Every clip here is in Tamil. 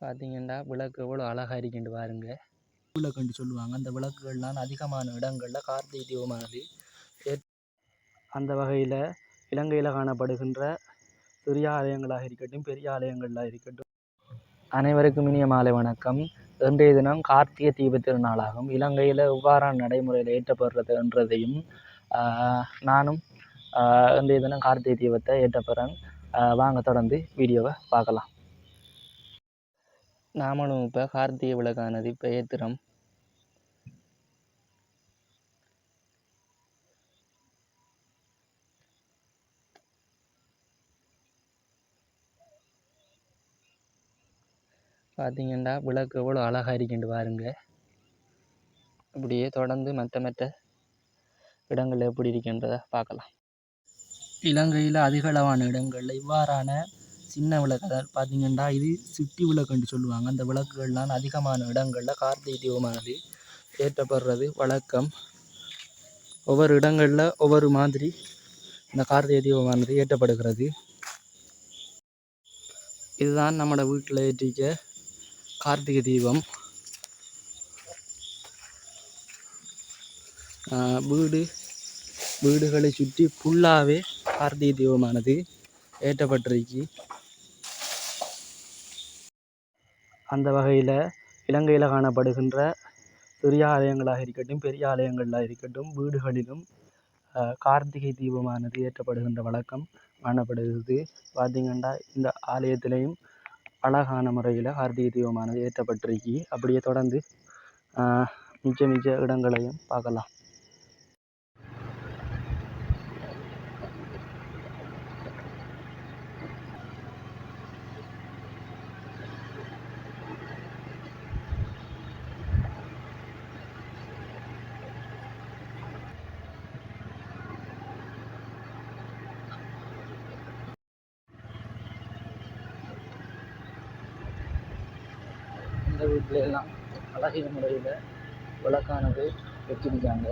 பார்த்தீங்கன்னா விளக்கு எவ்வளோ அழகாக இருக்கின்று பாருங்க. விளக்குன்னு சொல்லுவாங்க. அந்த விளக்குகள்லாம் அதிகமான இடங்களில் கார்த்திகை தீபமானது. அந்த வகையில் இலங்கையில் காணப்படுகின்ற சிறிய ஆலயங்களாக இருக்கட்டும் பெரிய ஆலயங்களாக இருக்கட்டும். அனைவருக்கும் இனிய மாலை வணக்கம். இன்றைய தினம் கார்த்திகை தீப திருநாளாகும். இலங்கையில் எவ்வாறான நடைமுறையில் ஏற்றப்படுறது என்றதையும் ஆஹ், நானும் இன்றைய தினம் கார்த்திகை தீபத்தை ஏற்றப்படுறேன் வாங்க தொடர்ந்து வீடியோவை பார்க்கலாம். நாமளும் இப்போ கார்த்திகை விளக்கானது இப்போ ஏற்றுறோம் பார்த்தீங்கன்னா விளக்கு எவ்வளோ அழகாக இருக்கின்று பாருங்க. இப்படியே தொடர்ந்து மற்ற மற்ற இடங்கள் எப்படி இருக்கின்றதை பார்க்கலாம். இலங்கையில் அதிகளவான இடங்களில் இவ்வாறான சின்ன விளக்கு அதாவது பார்த்தீங்கன்னா இது சிட்டி விளக்குன்னு சொல்லுவாங்க. அந்த விளக்குகள்லாம் அதிகமான இடங்களில் கார்த்திகை தீபமானது ஏற்றப்படுறது. வழக்கம். ஒவ்வொரு இடங்களில் ஒவ்வொரு மாதிரி இந்த கார்த்திகை தீபமானது ஏற்றப்படுகிறது. இதுதான் நம்மளோட வீட்டில் ஏற்றிக்க கார்த்திகை தீபம். ஆஹ் வீடு வீடுகளை சுற்றி ஃபுல்லாகவே கார்த்திகை தீபமானது ஏற்றப்பட்டிருக்கு. அந்த வகையில் இலங்கையில் காணப்படுகின்ற சிறிய ஆலயங்களாக இருக்கட்டும் பெரிய ஆலயங்களாக இருக்கட்டும் வீடுகளிலும் கார்த்திகை தீபமானது ஏற்றப்படுகின்ற வழக்கம் காணப்படுகிறது. பார்த்தீங்கன்னா இந்த ஆலயத்திலையும் அழகான முறையில் கார்த்திகை தீபமானது ஏற்றப்பட்டிருக்கி. அப்படியே தொடர்ந்து மிச்ச மிச்ச இடங்களையும் பார்க்கலாம். இந்த வீட்டிலெல்லாம் அழகிய முறையில் விளக்கானது வச்சிருக்காங்க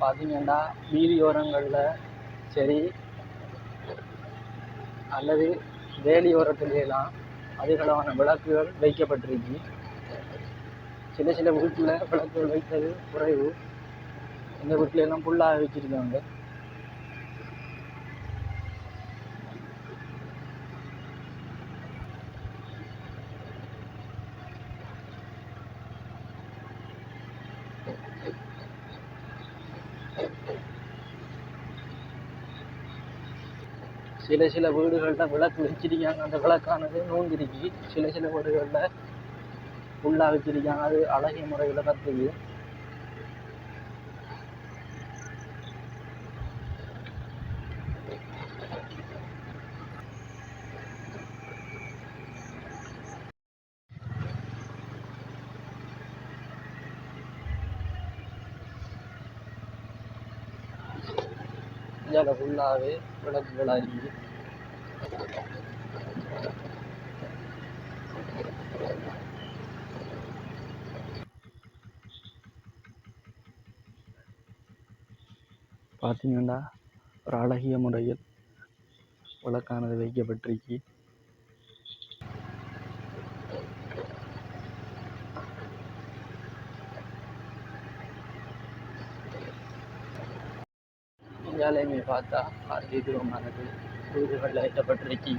பார்த்தீங்கன்னா வீதியோரங்களில் சரி அல்லது வேலியோரத்துலாம் அதிகளவான விளக்குகள் வைக்கப்பட்டிருக்கு. சில சில வீட்டில் விளக்குகள் வைத்தது குறைவு. இந்த வீட்டில் எல்லாம் புல்லாக வச்சிருக்காங்க. சில சில வீடுகளில் விளக்கு வச்சிருக்காங்க. அந்த விளக்கானது நோங்கிருக்கு சில சில வீடுகளில் ஃபுல்லாக வச்சிருக்காங்க அது அழகிய முறையில் கத்துது ஃபுல்லாகவே விளக்குகளாக இருக்குது பார்த்தீங்கன்னா ஒரு அழகிய முறையில் விளக்கானது வைக்கப்பட்டிருக்கு. இந்தியாலையுமே பார்த்தா கார்த்திகை தீபமானது வீடுகளில் ஏற்றப்பட்டிருக்கு